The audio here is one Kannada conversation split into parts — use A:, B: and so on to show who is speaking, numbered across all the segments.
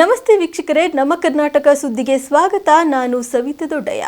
A: ನಮಸ್ತೆ ವೀಕ್ಷಕರೇ ನಮ್ಮ ಕರ್ನಾಟಕ ಸುದ್ದಿಗೆ ಸ್ವಾಗತ ನಾನು ಸವಿತಾ ದೊಡ್ಡಯ್ಯ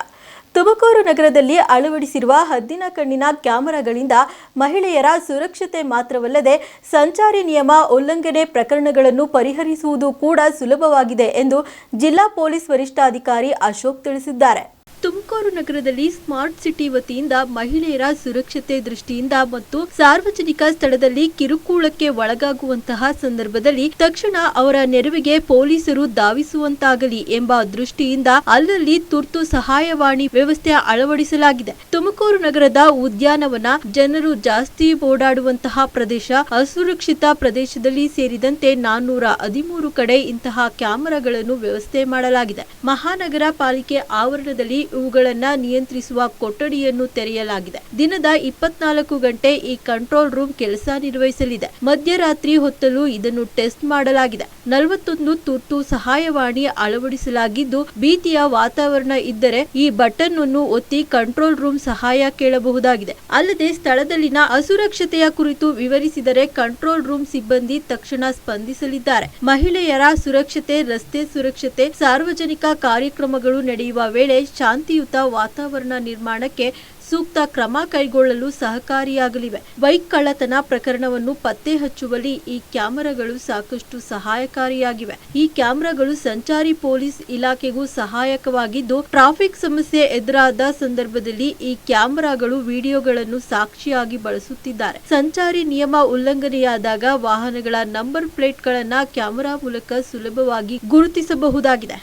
A: ತುಮಕೂರು ನಗರದಲ್ಲಿ ಅಳವಡಿಸಿರುವ ಹದ್ದಿನ ಕಣ್ಣಿನ ಕ್ಯಾಮೆರಾಗಳಿಂದ ಮಹಿಳೆಯರ ಸುರಕ್ಷತೆ ಮಾತ್ರವಲ್ಲದೆ ಸಂಚಾರಿ ನಿಯಮ ಉಲ್ಲಂಘನೆ ಪ್ರಕರಣಗಳನ್ನು ಪರಿಹರಿಸುವುದು ಕೂಡ ಸುಲಭವಾಗಿದೆ ಎಂದು ಜಿಲ್ಲಾ ಪೊಲೀಸ್ ವರಿಷ್ಠಾಧಿಕಾರಿ ಅಶೋಕ್ ತಿಳಿಸಿದ್ದಾರೆ ತುಮಕೂರು ನಗರದಲ್ಲಿ ಸ್ಮಾರ್ಟ್ ಸಿಟಿ ವತಿಯಿಂದ ಮಹಿಳೆಯರ ಸುರಕ್ಷತೆ ದೃಷ್ಟಿಯಿಂದ ಮತ್ತು ಸಾರ್ವಜನಿಕ ಸ್ಥಳದಲ್ಲಿ ಕಿರುಕುಳಕ್ಕೆ ಒಳಗಾಗುವಂತಹ ಸಂದರ್ಭದಲ್ಲಿ ತಕ್ಷಣ ಅವರ ನೆರವಿಗೆ ಪೊಲೀಸರು ಧಾವಿಸುವಂತಾಗಲಿ ಎಂಬ ದೃಷ್ಟಿಯಿಂದ ಅಲ್ಲಲ್ಲಿ ತುರ್ತು ಸಹಾಯವಾಣಿ ವ್ಯವಸ್ಥೆ ಅಳವಡಿಸಲಾಗಿದೆ ತುಮಕೂರು ನಗರದ ಉದ್ಯಾನವನ ಜನರು ಜಾಸ್ತಿ ಓಡಾಡುವಂತಹ ಪ್ರದೇಶ ಅಸುರಕ್ಷಿತ ಪ್ರದೇಶದಲ್ಲಿ ಸೇರಿದಂತೆ ನಾನ್ನೂರ ಹದಿಮೂರು ಕಡೆ ಇಂತಹ ಕ್ಯಾಮೆರಾಗಳನ್ನು ವ್ಯವಸ್ಥೆ ಮಾಡಲಾಗಿದೆ ಮಹಾನಗರ ಪಾಲಿಕೆ ಆವರಣದಲ್ಲಿ ಇವುಗಳನ್ನ ನಿಯಂತ್ರಿಸುವ ಕೊಠಡಿಯನ್ನು ತೆರೆಯಲಾಗಿದೆ ದಿನದ ಇಪ್ಪತ್ನಾಲ್ಕು ಗಂಟೆ ಈ ಕಂಟ್ರೋಲ್ ರೂಮ್ ಕೆಲಸ ನಿರ್ವಹಿಸಲಿದೆ ಮಧ್ಯರಾತ್ರಿ ಹೊತ್ತಲು ಇದನ್ನು ಟೆಸ್ಟ್ ಮಾಡಲಾಗಿದೆ ನಲವತ್ತೊಂದು ತುರ್ತು ಸಹಾಯವಾಣಿ ಅಳವಡಿಸಲಾಗಿದ್ದು ಭೀತಿಯ ವಾತಾವರಣ ಇದ್ದರೆ ಈ ಬಟನ್ ಅನ್ನು ಒತ್ತಿ ಕಂಟ್ರೋಲ್ ರೂಮ್ ಸಹಾಯ ಕೇಳಬಹುದಾಗಿದೆ ಅಲ್ಲದೆ ಸ್ಥಳದಲ್ಲಿನ ಅಸುರಕ್ಷತೆಯ ಕುರಿತು ವಿವರಿಸಿದರೆ ಕಂಟ್ರೋಲ್ ರೂಮ್ ಸಿಬ್ಬಂದಿ ತಕ್ಷಣ ಸ್ಪಂದಿಸಲಿದ್ದಾರೆ ಮಹಿಳೆಯರ ಸುರಕ್ಷತೆ ರಸ್ತೆ ಸುರಕ್ಷತೆ ಸಾರ್ವಜನಿಕ ಕಾರ್ಯಕ್ರಮಗಳು ನಡೆಯುವ ವೇಳೆ ಶಾಂತಿ ಶಾಂತಿಯುತ ವಾತಾವರಣ ನಿರ್ಮಾಣಕ್ಕೆ ಸೂಕ್ತ ಕ್ರಮ ಕೈಗೊಳ್ಳಲು ಸಹಕಾರಿಯಾಗಲಿವೆ ಬೈಕ್ ಕಳ್ಳತನ ಪ್ರಕರಣವನ್ನು ಪತ್ತೆ ಹಚ್ಚುವಲ್ಲಿ ಈ ಕ್ಯಾಮೆರಾಗಳು ಸಾಕಷ್ಟು ಸಹಾಯಕಾರಿಯಾಗಿವೆ ಈ ಕ್ಯಾಮೆರಾಗಳು ಸಂಚಾರಿ ಪೊಲೀಸ್ ಇಲಾಖೆಗೂ ಸಹಾಯಕವಾಗಿದ್ದು ಟ್ರಾಫಿಕ್ ಸಮಸ್ಯೆ ಎದುರಾದ ಸಂದರ್ಭದಲ್ಲಿ ಈ ಕ್ಯಾಮೆರಾಗಳು ವಿಡಿಯೋಗಳನ್ನು ಸಾಕ್ಷಿಯಾಗಿ ಬಳಸುತ್ತಿದ್ದಾರೆ ಸಂಚಾರಿ ನಿಯಮ ಉಲ್ಲಂಘನೆಯಾದಾಗ ವಾಹನಗಳ ನಂಬರ್ ಪ್ಲೇಟ್ಗಳನ್ನು ಕ್ಯಾಮೆರಾ ಮೂಲಕ ಸುಲಭವಾಗಿ ಗುರುತಿಸಬಹುದಾಗಿದೆ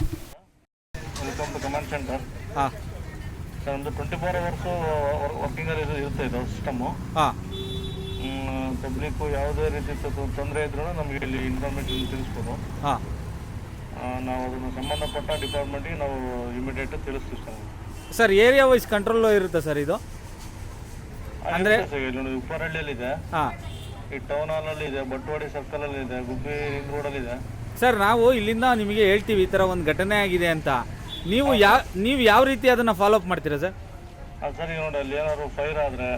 B: ಹಾಂ ಒಂದು ಟ್ವೆಂಟಿ ಫೋರ್ ಅವರ್ಸು ವರ್ಕಿಂಗಲ್ಲಿ ಇರುತ್ತೆ ಇದು ಸಿಸ್ಟಮು ಹಾಂ ಪಬ್ಲಿಕ್ಕು ಯಾವುದೇ ರೀತಿ ತೊಂದರೆ ಇದ್ರೂ ನಮಗೆ ಇಲ್ಲಿ ಇನ್ಫಾರ್ಮೇಷನ್ ತಿಳಿಸ್ಬೋದು ಹಾಂ ನಾವು ಅದನ್ನು ಸಂಬಂಧಪಟ್ಟ ಡಿಪಾರ್ಟ್ಮೆಂಟಿಗೆ ನಾವು ಇಮಿಡಿಯೇಟ್ ತಿಳಿಸ್ತೀವಿ sir
C: sir area wise control ಇರುತ್ತೆ ಸರ್ ಇದು
B: ಅಂದರೆ ಇದೆ ಹಾಂ ಈ ಟೌನ್ ಹಾಲಲ್ಲಿ ಇದೆ ಬಟ್ವಾಡಿ ಅಲ್ಲಿ ಇದೆ ಗುಬ್ಬಿ ರಿಂಗ್ ಅಲ್ಲಿ ಇದೆ
C: ಸರ್ ನಾವು ಇಲ್ಲಿಂದ ನಿಮಗೆ ಹೇಳ್ತೀವಿ ಈ ಥರ ಒಂದು ಘಟನೆ ಆಗಿದೆ ಅಂತ ನೀವು ಯಾವ ನೀವು ಯಾವ ರೀತಿ ಅದನ್ನ ಫಾಲೋ ಅಪ್ ಮಾಡ್ತೀರಾ ಸರ್
B: ಅದು ಸರಿ ನೋಡಿ ಅಲ್ಲಿ ಏನಾದ್ರು ಫೈರ್ ಆದ್ರೆ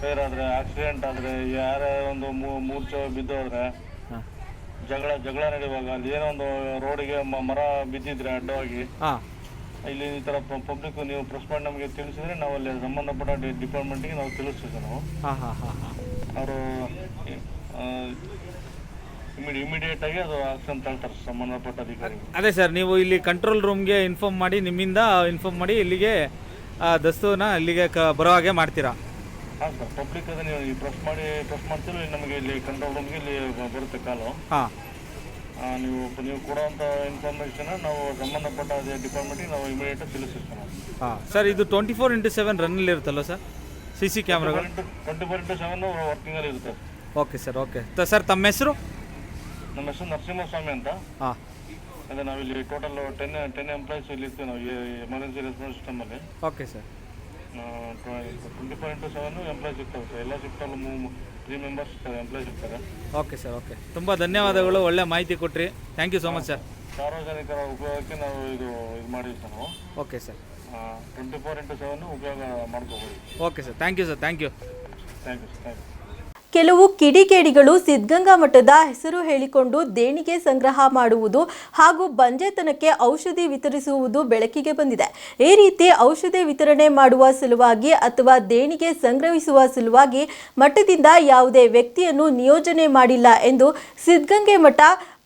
B: ಫೈರ್ ಆದ್ರೆ ಆಕ್ಸಿಡೆಂಟ್ ಆದ್ರೆ ಯಾರ ಒಂದು ಮೂ- ಮೂರ್ಛೆ ಬಿದ್ದೋದ್ರೆ ಜಗಳ ಜಗಳ ನಡೆಯುವಾಗ ಅಲ್ಲಿ ಏನೋ ಒಂದು ರೋಡಿಗೆ ಮರ ಬಿದ್ದಿದ್ರೆ ಅಡ್ಡವಾಗಿ ಇಲ್ಲಿ ಈ ತರ ಪಬ್ಲಿಕ್ ನೀವು ಪ್ರೆಸ್ ಮಾಡಿ ನಮಗೆ ತಿಳಿಸಿದ್ರೆ ನಾವು ಅಲ್ಲಿ ಸಂಬಂಧಪಟ್ಟ ಡಿಪಾರ್ಟ್ಮೆಂಟಿಗೆ ನಾವು ತಿಳಿಸ್ತೀವಿ ನಾವು ಅವರು ಇಮಿಡಿಯೇಟ್ ಆಗಿ ಅದು ಆಕ್ಷನ್ ತಗೊಳ್ತಾರೆ ಸಂಬಂಧಪಟ್ಟ
C: ಅದೇ ಸರ್ ನೀವು ಇಲ್ಲಿ ಕಂಟ್ರೋಲ್ ರೂಮ್ಗೆ ಇನ್ಫಾರ್ಮ್ ಮಾಡಿ ನಿಮ್ಮಿಂದ ಇನ್ಫಾರ್ಮ್ ಮಾಡಿ ಇಲ್ಲಿಗೆ ಆ, ಅಲ್ಲಿಗೆ ಇಲ್ಲಿಗೆ ಕ ಬರೋ ಹಾಗೆ ಮಾಡ್ತೀರಾ
B: ಹಾಂ ಸರ್ ಪಬ್ಲಿಕ್ ಅದ ನೀವು ಪ್ರೆಸ್ ಮಾಡಿ ಪ್ರೆಸ್ ಮಾಡ್ತೀವಿ ನಮಗೆ ಇಲ್ಲಿ ಕಂಟ್ರೋಲ್ ರೂಮ್ಗೆ ಇಲ್ಲಿ ಬರುತ್ತೆ ಕಾಲು ಹಾಂ ನೀವು ನೀವು ಕೊಡುವಂಥ ಇನ್ಫಾರ್ಮೇಷನ್ ನಾವು ಸಂಬಂಧಪಟ್ಟ ಡಿಪಾರ್ಟ್ಮೆಂಟಿಗೆ ನಾವು ಇಮಿಡಿಯೇಟ್
C: ತಿಳಿಸಿರ್ತೀವಿ ಹಾಂ ಸರ್ ಇದು ಟ್ವೆಂಟಿ ಫೋರ್ ಇಂಟು ಸೆವೆನ್ ರನ್ನಲ್ಲಿ ಇರುತ್ತಲ್ಲ ಸರ್ ಸಿ ಸಿ ಕ್ಯಾಮ್ರಾಗಳು ಟ್ವೆಂಟಿ ಫೋರ್ ಇಂಟು ಸೆವೆನ್ ವರ್ಕಿಂಗಲ್ಲಿ ಇರುತ್ತೆ ಓಕೆ ಸರ್ ಓಕೆ ತ- ಸರ್ ತಮ್ಮ ಹೆಸರು ನಮ್ಮ ಹೆಸರು
B: ನರಸಿಂಹಸ್ವಾಮಿ ಅಂತ ಹಾಂ ಅದೇ ನಾವಿಲ್ಲಿ ಟೋಟಲ್ ಟೆನ್ ಟೆನ್ ಎಂಪ್ಲಾಯೀಸ್ ಇಲ್ಲಿ ಇರ್ತೀವಿ ನಾವು ಎಮರ್ಜೆನ್ಸಿ ರೆಸ್ಪಾನ್ಸ್ ಸಿಸ್ಟಮಲ್ಲಿ okay sir twenty four into seven employees ಇರ್ತಾವೆ ಸರ್ ಎಲ್ಲ ಶಿಫ್ಟಲ್ಲಿ ಮೂ ತ್ರೀ ಮೆಂಬರ್ಸ್ ಇರ್ತಾರೆ ಎಂಪ್ಲಾಯ್ಸ್ ಇರ್ತಾರೆ
C: ಓಕೆ ಸರ್ ಓಕೆ ತುಂಬ ಧನ್ಯವಾದಗಳು ಒಳ್ಳೆ ಮಾಹಿತಿ ಕೊಟ್ರಿ thank you so much sir
B: ಸಾರ್ವಜನಿಕರ ಉಪಯೋಗಕ್ಕೆ ನಾವು ಇದು ಇದು ಮಾಡಿ ಸರ್ ನಾವು
C: okay sir twenty four into seven ಉಪಯೋಗ ಮಾಡ್ಕೋಬೋದು okay sir thank you sir thank you
A: thank you sir thank you ಕೆಲವು ಕಿಡಿಗೇಡಿಗಳು ಸಿದ್ಧಗಂಗಾ ಮಠದ ಹೆಸರು ಹೇಳಿಕೊಂಡು ದೇಣಿಗೆ ಸಂಗ್ರಹ ಮಾಡುವುದು ಹಾಗೂ ಬಂಜೆತನಕ್ಕೆ ಔಷಧಿ ವಿತರಿಸುವುದು ಬೆಳಕಿಗೆ ಬಂದಿದೆ ಈ ರೀತಿ ಔಷಧಿ ವಿತರಣೆ ಮಾಡುವ ಸಲುವಾಗಿ ಅಥವಾ ದೇಣಿಗೆ ಸಂಗ್ರಹಿಸುವ ಸಲುವಾಗಿ ಮಠದಿಂದ ಯಾವುದೇ ವ್ಯಕ್ತಿಯನ್ನು ನಿಯೋಜನೆ ಮಾಡಿಲ್ಲ ಎಂದು ಸಿದ್ಧಗಂಗೆ ಮಠ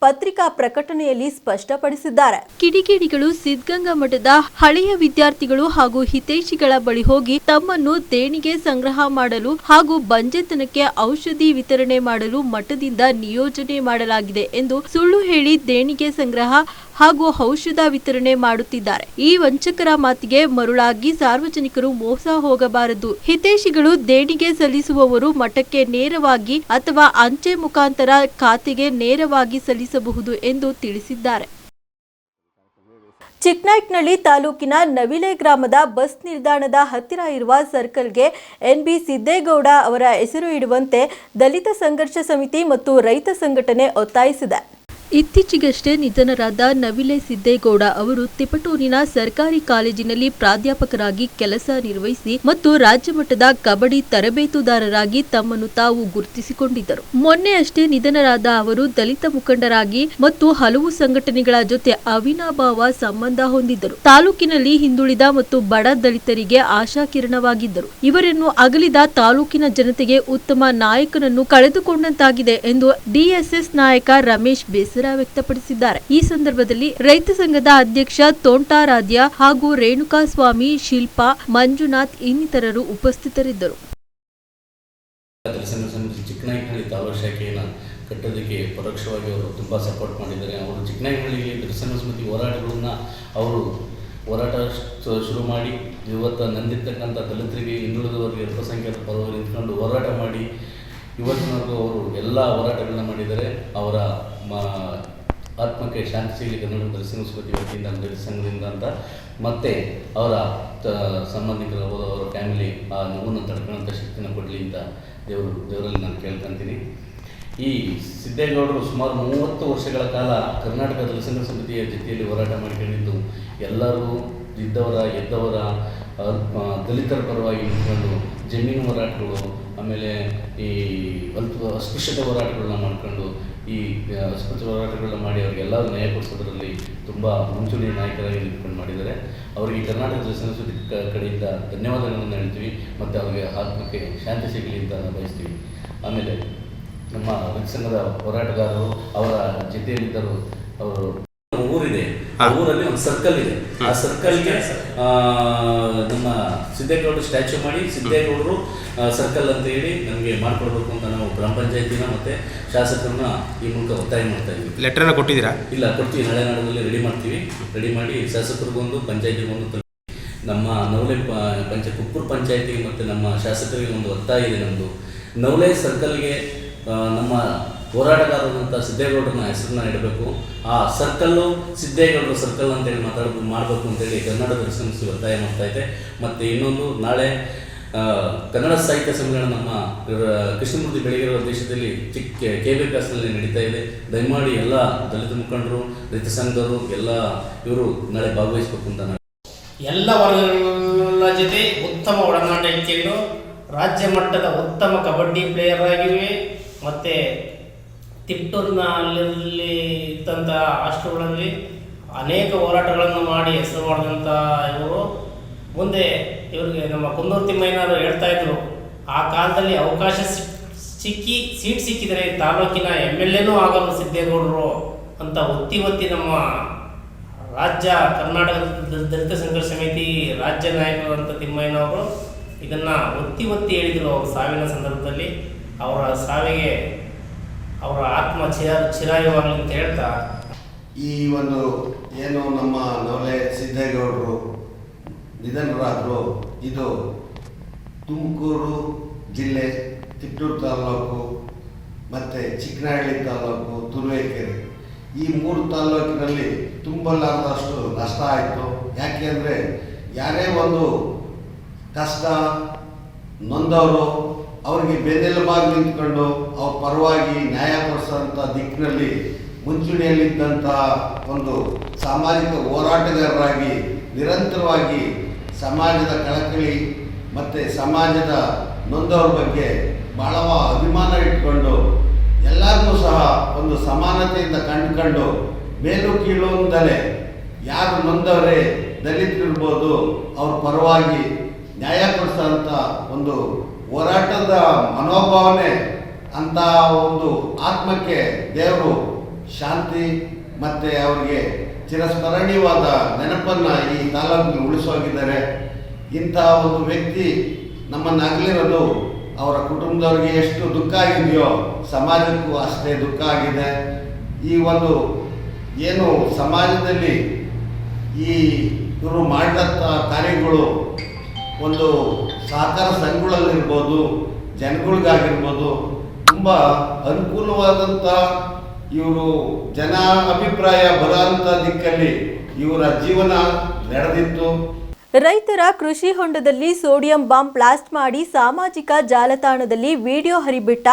A: ಪತ್ರಿಕಾ ಪ್ರಕಟಣೆಯಲ್ಲಿ ಸ್ಪಷ್ಟಪಡಿಸಿದ್ದಾರೆ ಕಿಡಿಗೇಡಿಗಳು ಸಿದ್ಧಗಂಗಾ ಮಠದ ಹಳೆಯ ವಿದ್ಯಾರ್ಥಿಗಳು ಹಾಗೂ ಹಿತೈಷಿಗಳ ಬಳಿ ಹೋಗಿ ತಮ್ಮನ್ನು ದೇಣಿಗೆ ಸಂಗ್ರಹ ಮಾಡಲು ಹಾಗೂ ಬಂಜೆತನಕ್ಕೆ ಔಷಧಿ ವಿತರಣೆ ಮಾಡಲು ಮಠದಿಂದ ನಿಯೋಜನೆ ಮಾಡಲಾಗಿದೆ ಎಂದು ಸುಳ್ಳು ಹೇಳಿ ದೇಣಿಗೆ ಸಂಗ್ರಹ ಹಾಗೂ ಔಷಧ ವಿತರಣೆ ಮಾಡುತ್ತಿದ್ದಾರೆ ಈ ವಂಚಕರ ಮಾತಿಗೆ ಮರುಳಾಗಿ ಸಾರ್ವಜನಿಕರು ಮೋಸ ಹೋಗಬಾರದು ಹಿತೇಶಿಗಳು ದೇಣಿಗೆ ಸಲ್ಲಿಸುವವರು ಮಠಕ್ಕೆ ನೇರವಾಗಿ ಅಥವಾ ಅಂಚೆ ಮುಖಾಂತರ ಖಾತೆಗೆ ನೇರವಾಗಿ ಸಲ್ಲಿಸಬಹುದು ಎಂದು ತಿಳಿಸಿದ್ದಾರೆ ಚಿಕ್ನಾಯ್ಕ್ನಳ್ಳಿ ತಾಲೂಕಿನ ನವಿಲೆ ಗ್ರಾಮದ ಬಸ್ ನಿಲ್ದಾಣದ ಹತ್ತಿರ ಇರುವ ಸರ್ಕಲ್ಗೆ ಎನ್ ಬಿ ಸಿದ್ದೇಗೌಡ ಅವರ ಹೆಸರು ಇಡುವಂತೆ ದಲಿತ ಸಂಘರ್ಷ ಸಮಿತಿ ಮತ್ತು ರೈತ ಸಂಘಟನೆ ಒತ್ತಾಯಿಸಿದೆ ಇತ್ತೀಚೆಗಷ್ಟೇ ನಿಧನರಾದ ನವಿಲೆ ಸಿದ್ದೇಗೌಡ ಅವರು ತಿಪಟೂರಿನ ಸರ್ಕಾರಿ ಕಾಲೇಜಿನಲ್ಲಿ ಪ್ರಾಧ್ಯಾಪಕರಾಗಿ ಕೆಲಸ ನಿರ್ವಹಿಸಿ ಮತ್ತು ರಾಜ್ಯ ಮಟ್ಟದ ಕಬಡ್ಡಿ ತರಬೇತುದಾರರಾಗಿ ತಮ್ಮನ್ನು ತಾವು ಗುರುತಿಸಿಕೊಂಡಿದ್ದರು ಮೊನ್ನೆಯಷ್ಟೇ ನಿಧನರಾದ ಅವರು ದಲಿತ ಮುಖಂಡರಾಗಿ ಮತ್ತು ಹಲವು ಸಂಘಟನೆಗಳ ಜೊತೆ ಅವಿನಾಭಾವ ಸಂಬಂಧ ಹೊಂದಿದ್ದರು ತಾಲೂಕಿನಲ್ಲಿ ಹಿಂದುಳಿದ ಮತ್ತು ಬಡ ದಲಿತರಿಗೆ ಆಶಾಕಿರಣವಾಗಿದ್ದರು ಇವರನ್ನು ಅಗಲಿದ ತಾಲೂಕಿನ ಜನತೆಗೆ ಉತ್ತಮ ನಾಯಕನನ್ನು ಕಳೆದುಕೊಂಡಂತಾಗಿದೆ ಎಂದು ಡಿಎಸ್ಎಸ್ ನಾಯಕ ರಮೇಶ್ ಬೇಸ್ ಬೇಸರ ವ್ಯಕ್ತಪಡಿಸಿದ್ದಾರೆ ಈ ಸಂದರ್ಭದಲ್ಲಿ ರೈತ ಸಂಘದ ಅಧ್ಯಕ್ಷ ತೋಂಟಾರಾಧ್ಯ ಹಾಗೂ ರೇಣುಕಾ ಸ್ವಾಮಿ ಶಿಲ್ಪಾ ಮಂಜುನಾಥ್ ಇನ್ನಿತರರು ಉಪಸ್ಥಿತರಿದ್ದರು
D: ಕಟ್ಟೋದಕ್ಕೆ ಪರೋಕ್ಷವಾಗಿ ಅವರು ತುಂಬ ಸಪೋರ್ಟ್ ಮಾಡಿದ್ದಾರೆ ಅವರು ಚಿಕ್ಕನಹಳ್ಳಿಯಲ್ಲಿ ದರ್ಶನ ಸಮಿತಿ ಹೋರಾಟಗಳನ್ನು ಅವರು ಹೋರಾಟ ಶುರು ಮಾಡಿ ಇವತ್ತು ನಂದಿರ್ತಕ್ಕಂಥ ದಲಿತರಿಗೆ ಇನ್ನುಳಿದವರಿಗೆ ಅಲ್ಪಸಂಖ್ಯಾತ ಪರವಾಗಿ ನಿಂತ್ಕೊಂಡು ಹೋರಾಟ ಮಾಡಿ ಇವತ್ತಿನವರೆಗೂ ಅವರು ಎಲ್ಲ ಹೋರಾಟಗಳನ್ನ ಮಾಡಿದ್ದಾರೆ ಅವರ ಮಾ ಆತ್ಮಕ್ಕೆ ಶಾಂತಿ ಕನ್ನಡ ನೋಡಿ ದರ್ಶನಿಸ್ಕೋತಿ ವತಿಯಿಂದ ದಲಿತ ಸಂಘದಿಂದ ಅಂತ ಮತ್ತೆ ಅವರ ಸಂಬಂಧಿಕರ ಅವರ ಫ್ಯಾಮಿಲಿ ಆ ನೋವನ್ನು ತಡ್ಕೊಳ್ಳೋಂಥ ಶಕ್ತಿನ ಕೊಡಲಿ ಅಂತ ದೇವರು ದೇವರಲ್ಲಿ ನಾನು ಕೇಳ್ಕೊಂತೀನಿ ಈ ಸಿದ್ದೇಗೌಡರು ಸುಮಾರು ಮೂವತ್ತು ವರ್ಷಗಳ ಕಾಲ ಕರ್ನಾಟಕ ದಲಿತ ಸಮಿತಿಯ ಜೊತೆಯಲ್ಲಿ ಹೋರಾಟ ಮಾಡಿಕೊಂಡಿದ್ದು ಎಲ್ಲರೂ ಇದ್ದವರ ಎದ್ದವರ ದಲಿತರ ಪರವಾಗಿ ನಿಂತ್ಕೊಂಡು ಜಮೀನು ಹೋರಾಟಗಳು ಆಮೇಲೆ ಈ ಅಲ್ಪ ಅಸ್ಪೃಶ್ಯತೆ ಹೋರಾಟಗಳನ್ನ ಮಾಡಿಕೊಂಡು ಈ ಸ್ವಚ್ಛ ಹೋರಾಟಗಳನ್ನು ಮಾಡಿ ಅವರಿಗೆಲ್ಲ ನ್ಯಾಯ ಕೊಡಿಸೋದ್ರಲ್ಲಿ ತುಂಬ ಮುಂಚೂಣಿ ನಾಯಕರಾಗಿ ನಿಂತ್ಕೊಂಡು ಮಾಡಿದ್ದಾರೆ ಅವರಿಗೆ ಕರ್ನಾಟಕದ ಸಂಸ್ಕೃತಿ ಕಡೆಯಿಂದ ಧನ್ಯವಾದಗಳನ್ನು ಹೇಳ್ತೀವಿ ಮತ್ತು ಅವರಿಗೆ ಆತ್ಮಕ್ಕೆ ಶಾಂತಿ ಸಿಗಲಿ ಅಂತ ಬಯಸ್ತೀವಿ ಆಮೇಲೆ ನಮ್ಮ ರಕ್ಷಣದ ಹೋರಾಟಗಾರರು ಅವರ ಜೊತೆಯಲ್ಲಿದ್ದರು ಅವರು ಊರಿದೆ ಆ ಊರಲ್ಲಿ ಒಂದು ಸರ್ಕಲ್ ಇದೆ ಆ ಸರ್ಕಲ್ಗೆ ನಮ್ಮ ಸಿದ್ದೇಗೌಡರು ಸ್ಟ್ಯಾಚ್ಯೂ ಮಾಡಿ ಸಿದ್ದೇಗೌಡರು ಸರ್ಕಲ್ ಅಂತ ಹೇಳಿ ನಮಗೆ ಮಾಡ್ಕೊಡ್ಬೇಕು ಅಂತ ನಾವು ಗ್ರಾಮ ಪಂಚಾಯತಿನ ಮತ್ತೆ ಶಾಸಕರನ್ನ ಈ ಮೂಲಕ ಒತ್ತಾಯ ಮಾಡ್ತಾ ಇದ್ದೀವಿ ಲೆಟರ್ನ ಕೊಟ್ಟಿದ್ದೀರಾ ಇಲ್ಲ ಕೊಡ್ತೀವಿ ನಾಡದಲ್ಲಿ ರೆಡಿ ಮಾಡ್ತೀವಿ ರೆಡಿ ಮಾಡಿ ಶಾಸಕರಿಗೊಂದು ಪಂಚಾಯತಿಗೊಂದು ನಮ್ಮ ನವಲೆ ಪಂಚ ಕುಕ್ಕೂರು ಪಂಚಾಯತಿಗೆ ಮತ್ತು ನಮ್ಮ ಶಾಸಕರಿಗೆ ಒಂದು ಒತ್ತಾಯ ಇದೆ ನಮ್ಮದು ನವಲೆ ಸರ್ಕಲ್ಗೆ ನಮ್ಮ ಹೋರಾಟಗಾರರಂಥ ಸಿದ್ದೇಗೌಡರನ್ನ ಹೆಸರನ್ನ ಇಡಬೇಕು ಆ ಸರ್ಕಲ್ಲು ಸಿದ್ದೇಗೌಡರ ಸರ್ಕಲ್ ಅಂತೇಳಿ ಮಾತಾಡಬೇಕು ಮಾಡಬೇಕು ಅಂತೇಳಿ ಕನ್ನಡ ಸಂಸ್ಥೆ ಒತ್ತಾಯ ಮಾಡ್ತಾ ಇದೆ ಮತ್ತು ಇನ್ನೊಂದು ನಾಳೆ ಕನ್ನಡ ಸಾಹಿತ್ಯ ಸಮ್ಮೇಳನ ನಮ್ಮ ಕೃಷ್ಣಮೂರ್ತಿ ಬೆಳಗಿರುವ ದೇಶದಲ್ಲಿ ಚಿಕ್ಕ ಕೆ ಬಿ ಕಾಸ್ನಲ್ಲಿ ನಡೀತಾ ಇದೆ ದಯಮಾಡಿ ಎಲ್ಲ ದಲಿತ ಮುಖಂಡರು ರೈತ ಸಂಘರು ಎಲ್ಲ ಇವರು ನಾಳೆ ಭಾಗವಹಿಸಬೇಕು ಅಂತ ನಾನು
E: ಎಲ್ಲ ವರ್ಗಗಳ ಜೊತೆ ಉತ್ತಮ ಒಡನಾಟ ರಾಜ್ಯ ಮಟ್ಟದ ಉತ್ತಮ ಕಬಡ್ಡಿ ಪ್ಲೇಯರ್ ಆಗಿರುವೆ ಮತ್ತು ಅಲ್ಲಿ ಇದ್ದಂಥ ಆಸ್ಟ್ರೋಗಳಲ್ಲಿ ಅನೇಕ ಹೋರಾಟಗಳನ್ನು ಮಾಡಿ ಹೆಸರು ಮಾಡಿದಂಥ ಇವರು ಮುಂದೆ ಇವರಿಗೆ ನಮ್ಮ ಕುಂದೂರು ತಿಮ್ಮಯ್ಯನವರು ಹೇಳ್ತಾ ಇದ್ರು ಆ ಕಾಲದಲ್ಲಿ ಅವಕಾಶ ಸಿಕ್ಕಿ ಸೀಟ್ ಸಿಕ್ಕಿದರೆ ತಾಲೂಕಿನ ಎಮ್ ಎಲ್ ಎನೂ ಆಗಲು ಸಿದ್ದೇಗೌಡರು ಅಂತ ಒತ್ತಿ ಒತ್ತಿ ನಮ್ಮ ರಾಜ್ಯ ಕರ್ನಾಟಕ ದಲಿತ ಸಂಘರ್ಷ ಸಮಿತಿ ರಾಜ್ಯ ನಾಯಕರಂತ ತಿಮ್ಮಯ್ಯನವರು ಇದನ್ನು ಒತ್ತಿ ಒತ್ತಿ ಹೇಳಿದರು ಅವರು ಸಾವಿನ ಸಂದರ್ಭದಲ್ಲಿ ಅವರ ಸಾವಿಗೆ ಅವರ ಆತ್ಮ ಚಿರ ಚಿರಾಯವಾಗಲಿ ಅಂತ
F: ಹೇಳ್ತಾ ಈ ಒಂದು ಏನು ನಮ್ಮ ನವಲೆ ಸಿದ್ದೇಗೌಡರು ನಿಧನರಾದರು ಇದು ತುಮಕೂರು ಜಿಲ್ಲೆ ತಿಟ್ಟೂರು ತಾಲೂಕು ಮತ್ತು ಚಿಕ್ಕನಹಳ್ಳಿ ತಾಲೂಕು ತುರುವೇಕೆರೆ ಈ ಮೂರು ತಾಲೂಕಿನಲ್ಲಿ ತುಂಬಲಾರದಷ್ಟು ನಷ್ಟ ಆಯಿತು ಯಾಕೆಂದರೆ ಯಾರೇ ಒಂದು ಕಷ್ಟ ನೊಂದವರು ಅವರಿಗೆ ಬೆನ್ನೆಲುಬಾಗಿ ನಿಂತ್ಕೊಂಡು ಅವ್ರ ಪರವಾಗಿ ನ್ಯಾಯ ಕೊಡಿಸುವಂಥ ದಿಕ್ಕಿನಲ್ಲಿ ಮುಂಚೂಣಿಯಲ್ಲಿದ್ದಂತಹ ಒಂದು ಸಾಮಾಜಿಕ ಹೋರಾಟಗಾರರಾಗಿ ನಿರಂತರವಾಗಿ ಸಮಾಜದ ಕಳಕಳಿ ಮತ್ತು ಸಮಾಜದ ನೊಂದವ್ರ ಬಗ್ಗೆ ಬಹಳ ಅಭಿಮಾನ ಇಟ್ಕೊಂಡು ಎಲ್ಲರಿಗೂ ಸಹ ಒಂದು ಸಮಾನತೆಯಿಂದ ಕಂಡುಕೊಂಡು ಮೇಲು ಕೀಳು ಅಂತಲೇ ಯಾರು ನೊಂದವರೇ ದಲಿತರಿರ್ಬೋದು ಅವ್ರ ಪರವಾಗಿ ನ್ಯಾಯ ಕೊಡಿಸೋಂಥ ಒಂದು ಹೋರಾಟದ ಮನೋಭಾವನೆ ಅಂತ ಒಂದು ಆತ್ಮಕ್ಕೆ ದೇವರು ಶಾಂತಿ ಮತ್ತು ಅವರಿಗೆ ಚಿರಸ್ಮರಣೀಯವಾದ ನೆನಪನ್ನು ಈ ತಾಲೂಕಿನ ಉಳಿಸೋಗಿದ್ದಾರೆ ಇಂತಹ ಒಂದು ವ್ಯಕ್ತಿ ನಮ್ಮನ್ನಾಗಲಿರೋದು ಅವರ ಕುಟುಂಬದವ್ರಿಗೆ ಎಷ್ಟು ದುಃಖ ಆಗಿದೆಯೋ ಸಮಾಜಕ್ಕೂ ಅಷ್ಟೇ ದುಃಖ ಆಗಿದೆ ಈ ಒಂದು ಏನು ಸಮಾಜದಲ್ಲಿ ಈ ಇವರು ಮಾಡಿದಂಥ ಕಾರ್ಯಗಳು ಒಂದು ಸಹಕಾರ ಸಂಘಗಳಲ್ಲಿರ್ಬೋದು ಜನಗಳಿಗಾಗಿರ್ಬೋದು ತುಂಬ ಅನುಕೂಲವಾದಂಥ ಇವರು ಜನ ಅಭಿಪ್ರಾಯ ಬರೋ ದಿಕ್ಕಲ್ಲಿ ಇವರ ಜೀವನ ನಡೆದಿತ್ತು
A: ರೈತರ ಕೃಷಿ ಹೊಂಡದಲ್ಲಿ ಸೋಡಿಯಂ ಬಾಂಬ್ ಬ್ಲಾಸ್ಟ್ ಮಾಡಿ ಸಾಮಾಜಿಕ ಜಾಲತಾಣದಲ್ಲಿ ವಿಡಿಯೋ ಹರಿಬಿಟ್ಟ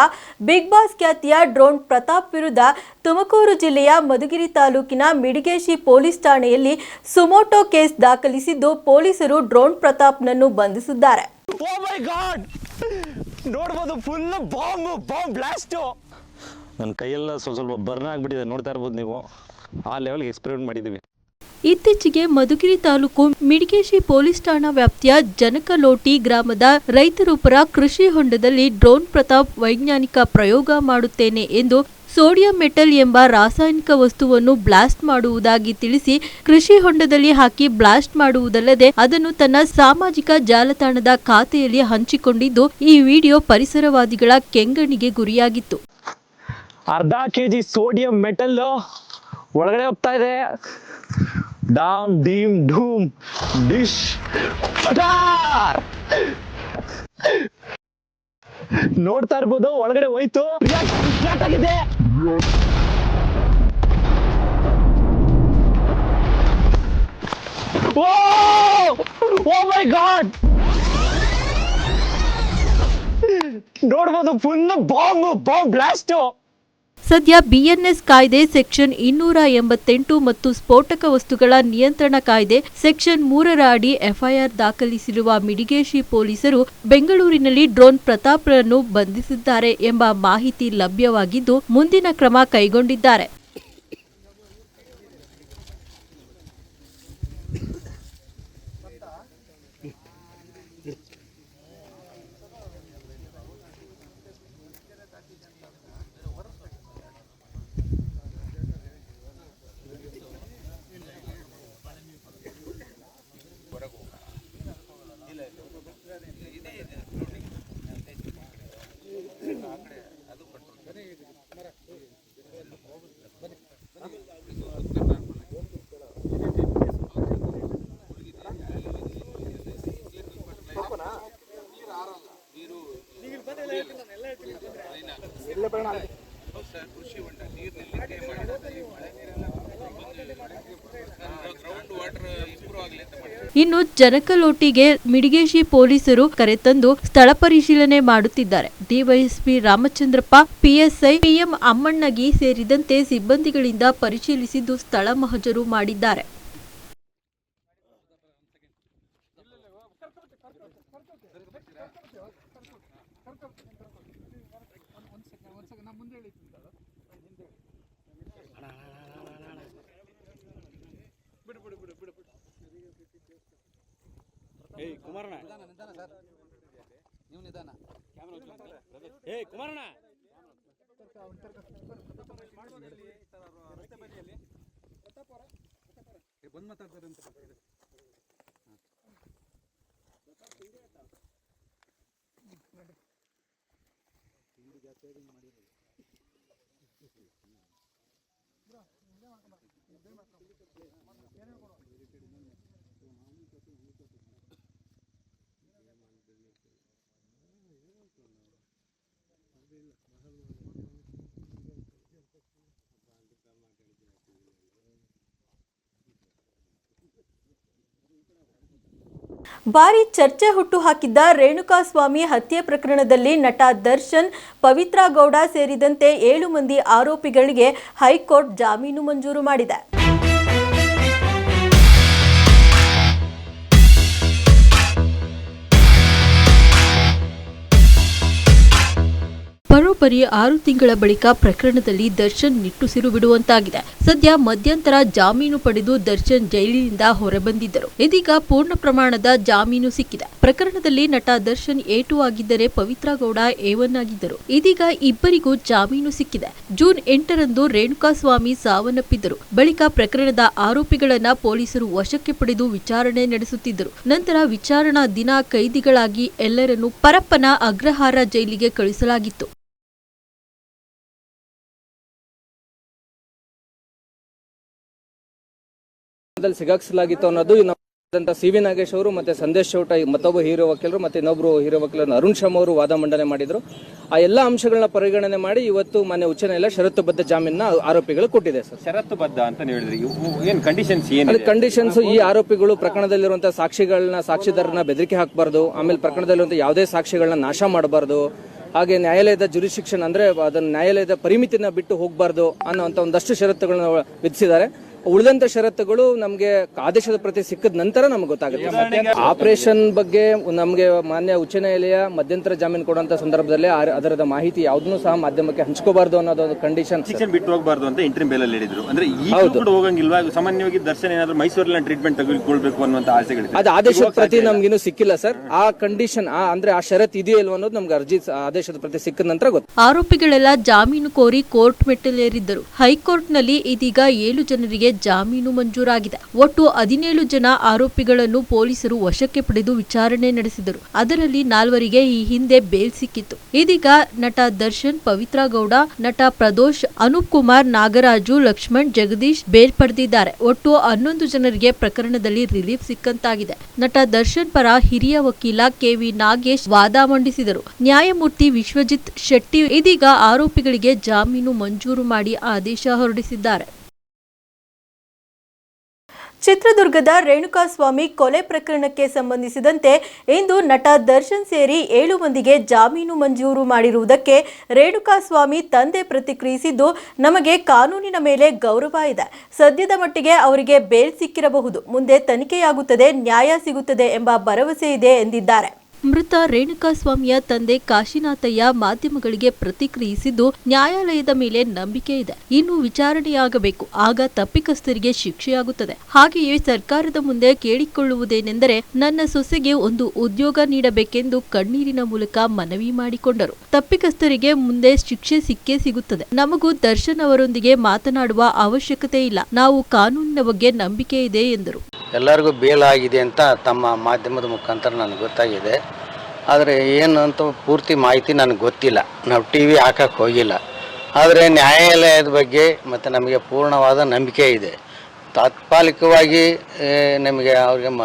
A: ಬಿಗ್ ಬಾಸ್ ಖ್ಯಾತಿಯ ಡ್ರೋನ್ ಪ್ರತಾಪ್ ವಿರುದ್ಧ ತುಮಕೂರು ಜಿಲ್ಲೆಯ ಮಧುಗಿರಿ ತಾಲೂಕಿನ ಮಿಡಿಗೇಶಿ ಪೊಲೀಸ್ ಠಾಣೆಯಲ್ಲಿ ಸುಮೋಟೋ ಕೇಸ್ ದಾಖಲಿಸಿದ್ದು ಪೊಲೀಸರು ಡ್ರೋನ್ ಪ್ರತಾಪ್ನನ್ನು ಬಂಧಿಸಿದ್ದಾರೆ
G: oh
B: ನನ್ನ ಕೈಯೆಲ್ಲ ಸ್ವಲ್ಪ ಸ್ವಲ್ಪ ನೋಡ್ತಾ ಇರ್ಬೋದು
C: ನೀವು ಆ ಲೆವೆಲ್ಗೆ ಎಕ್ಸ್ಪೆರಿಮೆಂಟ್ ಮಾಡಿದ್ದೀವಿ
A: ಇತ್ತೀಚೆಗೆ ಮಧುಗಿರಿ ತಾಲೂಕು ಮಿಡಿಗೇಶಿ ಪೊಲೀಸ್ ಠಾಣಾ ವ್ಯಾಪ್ತಿಯ ಜನಕಲೋಟಿ ಗ್ರಾಮದ ರೈತರೊಬ್ಬರ ಕೃಷಿ ಹೊಂಡದಲ್ಲಿ ಡ್ರೋನ್ ಪ್ರತಾಪ್ ವೈಜ್ಞಾನಿಕ ಪ್ರಯೋಗ ಮಾಡುತ್ತೇನೆ ಎಂದು ಸೋಡಿಯಂ ಮೆಟಲ್ ಎಂಬ ರಾಸಾಯನಿಕ ವಸ್ತುವನ್ನು ಬ್ಲಾಸ್ಟ್ ಮಾಡುವುದಾಗಿ ತಿಳಿಸಿ ಕೃಷಿ ಹೊಂಡದಲ್ಲಿ ಹಾಕಿ ಬ್ಲಾಸ್ಟ್ ಮಾಡುವುದಲ್ಲದೆ ಅದನ್ನು ತನ್ನ ಸಾಮಾಜಿಕ ಜಾಲತಾಣದ ಖಾತೆಯಲ್ಲಿ ಹಂಚಿಕೊಂಡಿದ್ದು ಈ ವಿಡಿಯೋ ಪರಿಸರವಾದಿಗಳ ಕೆಂಗಣಿಗೆ ಗುರಿಯಾಗಿತ್ತು
C: ಅರ್ಧ ಕೆಜಿ ಸೋಡಿಯಂ ಮೆಟಲ್ ಒಳಗಡೆ ಹೋಗ್ತಾ ಇದೆ ಡಾಮ್ ಡೀಮ್ ಡೂಮ್ ಡಿಶ್ ನೋಡ್ತಾ ಇರ್ಬೋದು ಒಳಗಡೆ ಹೋಯ್ತು ಆಗಿದೆ ಓ
A: ಓ ಮೈ ಗಾಡ್ ನೋಡ್ಬೋದು ಫುಲ್ ಬಾಂಬ್ ಬಾಂಬ್ ಬ್ಲಾಸ್ಟು ಸದ್ಯ ಬಿಎನ್ಎಸ್ ಕಾಯ್ದೆ ಸೆಕ್ಷನ್ ಇನ್ನೂರ ಎಂಬತ್ತೆಂಟು ಮತ್ತು ಸ್ಫೋಟಕ ವಸ್ತುಗಳ ನಿಯಂತ್ರಣ ಕಾಯ್ದೆ ಸೆಕ್ಷನ್ ಮೂರರ ಅಡಿ ಎಫ್ಐಆರ್ ದಾಖಲಿಸಿರುವ ಮಿಡಿಗೇಶಿ ಪೊಲೀಸರು ಬೆಂಗಳೂರಿನಲ್ಲಿ ಡ್ರೋನ್ ಪ್ರತಾಪ್ರನ್ನು ಬಂಧಿಸಿದ್ದಾರೆ ಎಂಬ ಮಾಹಿತಿ ಲಭ್ಯವಾಗಿದ್ದು ಮುಂದಿನ ಕ್ರಮ ಕೈಗೊಂಡಿದ್ದಾರೆ ಇನ್ನು ಜನಕಲೋಟಿಗೆ ಮಿಡಿಗೇಶಿ ಪೊಲೀಸರು ಕರೆತಂದು ಸ್ಥಳ ಪರಿಶೀಲನೆ ಮಾಡುತ್ತಿದ್ದಾರೆ DYSP Ramachandrappa PSI P M Ammannagi ಸೇರಿದಂತೆ ಸಿಬ್ಬಂದಿಗಳಿಂದ ಪರಿಶೀಲಿಸಿದ್ದು ಸ್ಥಳ ಮಹಜರು ಮಾಡಿದ್ದಾರೆ
G: ಏಯ್ ಕುಮಾರಣ್ಣ ನಿಧಾನ ಸರ್ ನೀವು ನಿಧಾನ ಬಂದು ಮಾತಾಡ್ತಾರೆ
D: ತಿಂಡಿ ಜಾಸ್ತಿ ಹಿಂಗೆ
A: ಭಾರಿ ಚರ್ಚೆ ಹುಟ್ಟು ಹಾಕಿದ್ದ ರೇಣುಕಾಸ್ವಾಮಿ ಹತ್ಯೆ ಪ್ರಕರಣದಲ್ಲಿ ನಟ ದರ್ಶನ್ ಪವಿತ್ರಾ ಗೌಡ ಸೇರಿದಂತೆ ಏಳು ಮಂದಿ ಆರೋಪಿಗಳಿಗೆ ಹೈಕೋರ್ಟ್ ಜಾಮೀನು ಮಂಜೂರು ಮಾಡಿದೆ ಬರೋಬ್ಬರಿ ಆರು ತಿಂಗಳ ಬಳಿಕ ಪ್ರಕರಣದಲ್ಲಿ ದರ್ಶನ್ ನಿಟ್ಟುಸಿರು ಬಿಡುವಂತಾಗಿದೆ ಸದ್ಯ ಮಧ್ಯಂತರ ಜಾಮೀನು ಪಡೆದು ದರ್ಶನ್ ಜೈಲಿನಿಂದ ಹೊರಬಂದಿದ್ದರು ಇದೀಗ ಪೂರ್ಣ ಪ್ರಮಾಣದ ಜಾಮೀನು ಸಿಕ್ಕಿದೆ ಪ್ರಕರಣದಲ್ಲಿ ನಟ ದರ್ಶನ್ ಎ ಟು ಆಗಿದ್ದರೆ ಪವಿತ್ರ ಗೌಡ ಎ ಒನ್ ಆಗಿದ್ದರು ಇದೀಗ ಇಬ್ಬರಿಗೂ ಜಾಮೀನು ಸಿಕ್ಕಿದೆ ಜೂನ್ ಎಂಟರಂದು ರೇಣುಕಾಸ್ವಾಮಿ ಸಾವನ್ನಪ್ಪಿದ್ದರು ಬಳಿಕ ಪ್ರಕರಣದ ಆರೋಪಿಗಳನ್ನ ಪೊಲೀಸರು ವಶಕ್ಕೆ ಪಡೆದು ವಿಚಾರಣೆ ನಡೆಸುತ್ತಿದ್ದರು ನಂತರ ವಿಚಾರಣಾ ದಿನ ಕೈದಿಗಳಾಗಿ ಎಲ್ಲರನ್ನು ಪರಪ್ಪನ ಅಗ್ರಹಾರ ಜೈಲಿಗೆ ಕಳುಹಿಸಲಾಗಿತ್ತು
G: ರೂಪದಲ್ಲಿ ಸಿಗಾಕಿಸಲಾಗಿತ್ತು ಅನ್ನೋದು ಸಿ ವಿ ನಾಗೇಶ್ ಅವರು ಮತ್ತೆ ಸಂದೇಶ್ ಚೌಟ ಮತ್ತೊಬ್ಬ ಹೀರೋ ವಕೀಲರು ಮತ್ತೆ ಇನ್ನೊಬ್ರು ಹೀರೋ ವಕೀಲರು ಅರುಣ್ ಶರ್ಮ ಅವರು ವಾದ ಮಂಡನೆ ಮಾಡಿದ್ರು ಆ ಎಲ್ಲ ಅಂಶಗಳನ್ನ ಪರಿಗಣನೆ ಮಾಡಿ ಇವತ್ತು ಮನೆ ಉಚ್ಚ ನ್ಯಾಯಾಲಯ ಷರತ್ತುಬದ್ಧ ಜಾಮೀನ ಆರೋಪಿಗಳು ಕೊಟ್ಟಿದೆ ಸರ್ ಷರತ್ತುಬದ್ಧ ಅಂತ ಹೇಳಿದ್ರೆ ಕಂಡೀಷನ್ಸ್ ಈ ಆರೋಪಿಗಳು ಪ್ರಕರಣದಲ್ಲಿರುವಂತಹ ಸಾಕ್ಷಿಗಳನ್ನ ಸಾಕ್ಷಿದಾರರನ್ನ ಬೆದರಿಕೆ ಹಾಕಬಾರ್ದು ಆಮೇಲೆ ಪ್ರಕರಣದಲ್ಲಿರುವಂತಹ ಯಾವುದೇ ಸಾಕ್ಷಿಗಳನ್ನ ನಾಶ ಮಾಡಬಾರ್ದು ಹಾಗೆ ನ್ಯಾಯಾಲಯದ ಜುರಿಶಿಕ್ಷನ್ ಅಂದ್ರೆ ಅದನ್ನ ನ್ಯಾಯಾಲಯದ ಪರಿಮಿತಿನ ಬಿಟ್ಟು ಹೋಗಬಾರ್ದು ಅನ್ನೋ ಒಂದಷ್ಟು ಷರತ್ತುಗಳನ್ನ ವಿಧಿಸಿದ್ದಾರೆ ಉಳಿದಂತ ಷರತ್ತುಗಳು ನಮಗೆ ಆದೇಶದ ಪ್ರತಿ ಸಿಕ್ಕಿದ ನಂತರ ನಮ್ಗೆ ಗೊತ್ತಾಗುತ್ತೆ ಆಪರೇಷನ್ ಬಗ್ಗೆ ನಮಗೆ ಮಾನ್ಯ ಉಚ್ಚ ನ್ಯಾಯಾಲಯ ಮಧ್ಯಂತರ ಜಾಮೀನು ಕೊಡುವಂತ ಸಂದರ್ಭದಲ್ಲಿ ಅದರ ಮಾಹಿತಿ ಯಾವುದನ್ನು ಸಹ ಮಾಧ್ಯಮಕ್ಕೆ ಹಂಚ್ಕೋಬಾರ್ದು ಅನ್ನೋದು ಕಂಡೀಷನ್
C: ಬಿಟ್ಟು ಹೋಗಬಾರ್ದು ಅಂತ ಇಂಟ್ರಿಮ್ ಬೇಲಲ್ಲಿ ಹೇಳಿದ್ರು ಅಂದ್ರೆ ಹೋಗಂಗಿಲ್ವಾ ಸಾಮಾನ್ಯವಾಗಿ ದರ್ಶನ ಏನಾದ್ರು ಮೈಸೂರಲ್ಲಿ ಟ್ರೀಟ್ಮೆಂಟ್ ತೆಗೆದುಕೊಳ್ಬೇಕು ಅನ್ನುವಂತ ಆಸೆಗಳು ಅದು ಆದೇಶದ
G: ಪ್ರತಿ ನಮ್ಗಿನ್ನೂ ಸಿಕ್ಕಿಲ್ಲ ಸರ್ ಆ ಕಂಡೀಷನ್ ಅಂದ್ರೆ ಆ ಷರತ್ ಇದೆಯಲ್ವ ಅನ್ನೋದು ನಮ್ಗೆ ಅರ್ಜಿ ಆದೇಶದ ಪ್ರತಿ ಸಿಕ್ಕಿದ ನಂತರ ಗೊತ್ತು
A: ಆರೋಪಿಗಳೆಲ್ಲ ಜಾಮೀನು ಕೋರಿ ಕೋರ್ಟ್ ಮೆಟ್ಟಲೇರಿದ್ದರು ನಲ್ಲಿ ಇದೀಗ ಏಳು ಜನರಿಗೆ ಜಾಮೀನು ಮಂಜೂರಾಗಿದೆ ಒಟ್ಟು ಹದಿನೇಳು ಜನ ಆರೋಪಿಗಳನ್ನು ಪೊಲೀಸರು ವಶಕ್ಕೆ ಪಡೆದು ವಿಚಾರಣೆ ನಡೆಸಿದರು ಅದರಲ್ಲಿ ನಾಲ್ವರಿಗೆ ಈ ಹಿಂದೆ ಬೇಲ್ ಸಿಕ್ಕಿತ್ತು ಇದೀಗ ನಟ ದರ್ಶನ್ ಪವಿತ್ರ ಗೌಡ ನಟ ಪ್ರದೋಷ್ ಅನೂಪ್ ಕುಮಾರ್ ನಾಗರಾಜು ಲಕ್ಷ್ಮಣ್ ಜಗದೀಶ್ ಬೇಲ್ ಪಡೆದಿದ್ದಾರೆ ಒಟ್ಟು ಹನ್ನೊಂದು ಜನರಿಗೆ ಪ್ರಕರಣದಲ್ಲಿ ರಿಲೀಫ್ ಸಿಕ್ಕಂತಾಗಿದೆ ನಟ ದರ್ಶನ್ ಪರ ಹಿರಿಯ ವಕೀಲ ಕೆವಿ ನಾಗೇಶ್ ವಾದ ಮಂಡಿಸಿದರು ನ್ಯಾಯಮೂರ್ತಿ ವಿಶ್ವಜಿತ್ ಶೆಟ್ಟಿ ಇದೀಗ ಆರೋಪಿಗಳಿಗೆ ಜಾಮೀನು ಮಂಜೂರು ಮಾಡಿ ಆದೇಶ ಹೊರಡಿಸಿದ್ದಾರೆ ಚಿತ್ರದುರ್ಗದ ರೇಣುಕಾಸ್ವಾಮಿ ಕೊಲೆ ಪ್ರಕರಣಕ್ಕೆ ಸಂಬಂಧಿಸಿದಂತೆ ಇಂದು ನಟ ದರ್ಶನ್ ಸೇರಿ ಏಳು ಮಂದಿಗೆ ಜಾಮೀನು ಮಂಜೂರು ಮಾಡಿರುವುದಕ್ಕೆ ರೇಣುಕಾಸ್ವಾಮಿ ತಂದೆ ಪ್ರತಿಕ್ರಿಯಿಸಿದ್ದು ನಮಗೆ ಕಾನೂನಿನ ಮೇಲೆ ಗೌರವ ಇದೆ ಸದ್ಯದ ಮಟ್ಟಿಗೆ ಅವರಿಗೆ ಬೇಲ್ ಸಿಕ್ಕಿರಬಹುದು ಮುಂದೆ ತನಿಖೆಯಾಗುತ್ತದೆ ನ್ಯಾಯ ಸಿಗುತ್ತದೆ ಎಂಬ ಭರವಸೆ ಇದೆ ಎಂದಿದ್ದಾರೆ ಮೃತ ಸ್ವಾಮಿಯ ತಂದೆ ಕಾಶಿನಾಥಯ್ಯ ಮಾಧ್ಯಮಗಳಿಗೆ ಪ್ರತಿಕ್ರಿಯಿಸಿದ್ದು ನ್ಯಾಯಾಲಯದ ಮೇಲೆ ನಂಬಿಕೆ ಇದೆ ಇನ್ನು ವಿಚಾರಣೆಯಾಗಬೇಕು ಆಗ ತಪ್ಪಿಕಸ್ಥರಿಗೆ ಶಿಕ್ಷೆಯಾಗುತ್ತದೆ ಹಾಗೆಯೇ ಸರ್ಕಾರದ ಮುಂದೆ ಕೇಳಿಕೊಳ್ಳುವುದೇನೆಂದರೆ ನನ್ನ ಸೊಸೆಗೆ ಒಂದು ಉದ್ಯೋಗ ನೀಡಬೇಕೆಂದು ಕಣ್ಣೀರಿನ ಮೂಲಕ ಮನವಿ ಮಾಡಿಕೊಂಡರು ತಪ್ಪಿಕಸ್ಥರಿಗೆ ಮುಂದೆ ಶಿಕ್ಷೆ ಸಿಕ್ಕೇ ಸಿಗುತ್ತದೆ ನಮಗೂ ದರ್ಶನ್ ಅವರೊಂದಿಗೆ ಮಾತನಾಡುವ ಅವಶ್ಯಕತೆ ಇಲ್ಲ ನಾವು ಕಾನೂನಿನ ಬಗ್ಗೆ ನಂಬಿಕೆ ಇದೆ ಎಂದರು
E: ಎಲ್ಲರಿಗೂ ಬೇಲ್ ಆಗಿದೆ ಅಂತ ತಮ್ಮ ಮಾಧ್ಯಮದ ಮುಖಾಂತರ ನನಗೆ ಗೊತ್ತಾಗಿದೆ ಆದರೆ ಏನು ಅಂತ ಪೂರ್ತಿ ಮಾಹಿತಿ ನನಗೆ ಗೊತ್ತಿಲ್ಲ ನಾವು ಟಿ ವಿ ಹಾಕಕ್ಕೆ ಹೋಗಿಲ್ಲ ಆದರೆ ನ್ಯಾಯಾಲಯದ ಬಗ್ಗೆ ಮತ್ತು ನಮಗೆ ಪೂರ್ಣವಾದ ನಂಬಿಕೆ ಇದೆ ತಾತ್ಕಾಲಿಕವಾಗಿ ನಮಗೆ ಅವ್ರಿಗೆ ಮ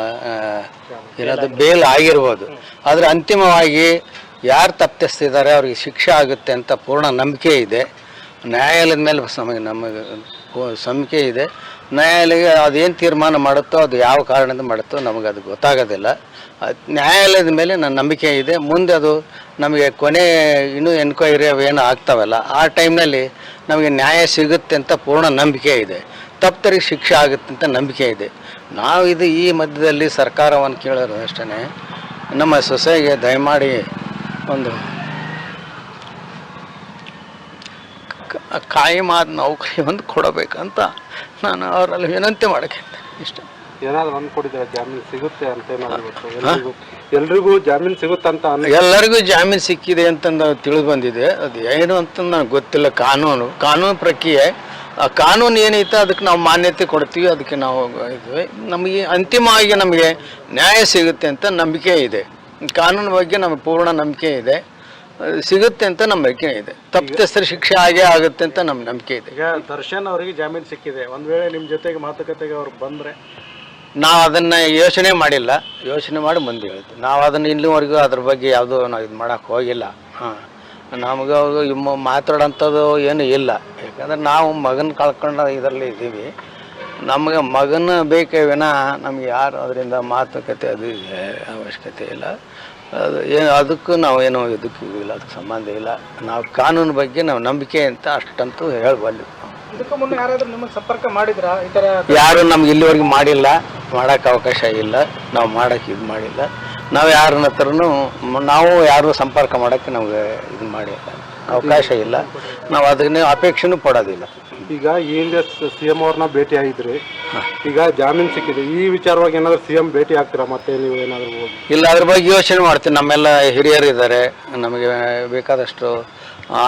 E: ಏನಾದರೂ ಬೇಲ್ ಆಗಿರ್ಬೋದು ಆದರೆ ಅಂತಿಮವಾಗಿ ಯಾರು ತಪ್ಪಿಸ್ತಿದ್ದಾರೆ ಅವ್ರಿಗೆ ಶಿಕ್ಷೆ ಆಗುತ್ತೆ ಅಂತ ಪೂರ್ಣ ನಂಬಿಕೆ ಇದೆ ನ್ಯಾಯಾಲಯದ ಮೇಲೆ ನಮಗೆ ನಮಗೆ ನಂಬಿಕೆ ಇದೆ ನ್ಯಾಯಾಲಯ ಅದೇನು ತೀರ್ಮಾನ ಮಾಡುತ್ತೋ ಅದು ಯಾವ ಕಾರಣದಿಂದ ಮಾಡುತ್ತೋ ನಮಗೆ ಅದು ಗೊತ್ತಾಗೋದಿಲ್ಲ ನ್ಯಾಯಾಲಯದ ಮೇಲೆ ನನ್ನ ನಂಬಿಕೆ ಇದೆ ಮುಂದೆ ಅದು ನಮಗೆ ಕೊನೆ ಇನ್ನೂ ಎನ್ಕ್ವೈರಿ ಅವೇನು ಆಗ್ತಾವಲ್ಲ ಆ ಟೈಮ್ನಲ್ಲಿ ನಮಗೆ ನ್ಯಾಯ ಸಿಗುತ್ತೆ ಅಂತ ಪೂರ್ಣ ನಂಬಿಕೆ ಇದೆ ತಪ್ತರಿಗೆ ಶಿಕ್ಷೆ ಆಗುತ್ತೆ ಅಂತ ನಂಬಿಕೆ ಇದೆ ನಾವು ಇದು ಈ ಮಧ್ಯದಲ್ಲಿ ಸರ್ಕಾರವನ್ನು ಕೇಳೋದು ಅಷ್ಟೇ ನಮ್ಮ ಸೊಸೆಗೆ ದಯಮಾಡಿ ಒಂದು ಕಾಯಿ ಮಾದ ನೌಕರಿ ಒಂದು ಕೊಡಬೇಕಂತ ನಾನು ಅವರಲ್ಲಿ
B: ವಿನಂತಿ ಮಾಡಕ್ಕೆ ಇಷ್ಟ ಏನಾದ್ರು ಜಾಮೀನು ಸಿಗುತ್ತೆ ಅಂತ ಜಾಮೀನು ಎಲ್ಲರಿಗೂ ಜಾಮೀನು
E: ಸಿಕ್ಕಿದೆ ಅಂತಂದು ತಿಳಿದು ಬಂದಿದೆ ಅದು ಏನು ಅಂತ ನನಗೆ ಗೊತ್ತಿಲ್ಲ ಕಾನೂನು ಕಾನೂನು ಪ್ರಕ್ರಿಯೆ ಆ ಕಾನೂನು ಏನೈತೆ ಅದಕ್ಕೆ ನಾವು ಮಾನ್ಯತೆ ಕೊಡ್ತೀವಿ ಅದಕ್ಕೆ ನಾವು ಇದು ನಮಗೆ ಅಂತಿಮವಾಗಿ ನಮಗೆ ನ್ಯಾಯ ಸಿಗುತ್ತೆ ಅಂತ ನಂಬಿಕೆ ಇದೆ ಕಾನೂನು ಬಗ್ಗೆ ನಮಗೆ ಪೂರ್ಣ ನಂಬಿಕೆ ಇದೆ ಸಿಗುತ್ತೆ ಅಂತ ನಂಬಿಕೆ ಇದೆ ತಪ್ಪಿತಸ್ಥರ ಶಿಕ್ಷೆ ಆಗೇ ಆಗುತ್ತೆ ಅಂತ ನಮ್ಮ ನಂಬಿಕೆ ಇದೆ
B: ಈಗ ದರ್ಶನ್ ಅವರಿಗೆ ಜಾಮೀನು ಸಿಕ್ಕಿದೆ ಒಂದು ವೇಳೆ ನಿಮ್ಮ ಜೊತೆಗೆ ಮಾತುಕತೆಗೆ ಅವ್ರು ಬಂದರೆ
E: ನಾವು ಅದನ್ನು ಯೋಚನೆ ಮಾಡಿಲ್ಲ ಯೋಚನೆ ಮಾಡಿ ಮುಂದೆ ಹೇಳ್ತೀವಿ ನಾವು ಅದನ್ನು ಇಲ್ಲಿವರೆಗೂ ಅದ್ರ ಬಗ್ಗೆ ಯಾವುದೂ ನಾವು ಇದು ಮಾಡೋಕ್ಕೆ ಹೋಗಿಲ್ಲ ಹಾಂ ನಮಗೆ ಇಮ್ಮ ಮಾತಾಡೋಂಥದ್ದು ಏನು ಇಲ್ಲ ಯಾಕಂದ್ರೆ ನಾವು ಮಗನ ಕಳ್ಕೊಂಡ ಇದರಲ್ಲಿ ಇದ್ದೀವಿ ನಮಗೆ ಮಗನ ಬೇಕೇ ವಿನಃ ನಮಗೆ ಯಾರು ಅದರಿಂದ ಮಾತುಕತೆ ಅದು ಅವಶ್ಯಕತೆ ಇಲ್ಲ ಅದು ಏನು ಅದಕ್ಕೂ ನಾವು ಏನೋ ಇದಕ್ಕೂ ಇಲ್ಲ ಅದಕ್ಕೆ ಸಂಬಂಧ ಇಲ್ಲ ನಾವು ಕಾನೂನು ಬಗ್ಗೆ ನಾವು ನಂಬಿಕೆ ಅಂತ ಅಷ್ಟಂತೂ ಹೇಳಬಲ್ಲ ಯಾರೂ ಸಂಪರ್ಕ ಮಾಡಿದ್ರಾ ಯಾರು ನಮ್ಗೆ ಇಲ್ಲಿವರೆಗೆ ಮಾಡಿಲ್ಲ ಮಾಡೋಕ್ಕೆ ಅವಕಾಶ ಇಲ್ಲ ನಾವು ಮಾಡೋಕ್ಕೆ ಇದು ಮಾಡಿಲ್ಲ ನಾವು ಯಾರನ್ನ ಹತ್ರನೂ ನಾವು ಯಾರು ಸಂಪರ್ಕ ಮಾಡೋಕ್ಕೆ ನಮಗೆ ಇದು ಮಾಡಿಲ್ಲ ಅವಕಾಶ ಇಲ್ಲ ನಾವು ಅದನ್ನೇ ಅಪೇಕ್ಷೆನೂ ಪಡೋದಿಲ್ಲ
B: ಈಗ ಏನ್ ಸಿ ಎಂ ಅವ್ರನ್ನ ಭೇಟಿ ಆಗಿದ್ರಿ ಈಗ ಜಾಮೀನು ಸಿಕ್ಕಿದೆ ಈ ವಿಚಾರವಾಗಿ ಏನಾದ್ರು ಸಿ ಎಂ ಭೇಟಿ ಆಗ್ತೀರಾ ಮತ್ತೆ
A: ನೀವು
D: ಏನಾದರೂ
E: ಇಲ್ಲ ಅದ್ರ ಬಗ್ಗೆ ಯೋಚನೆ ಮಾಡ್ತೀನಿ ನಮ್ಮೆಲ್ಲ ಹಿರಿಯರು ಇದ್ದಾರೆ ನಮಗೆ ಬೇಕಾದಷ್ಟು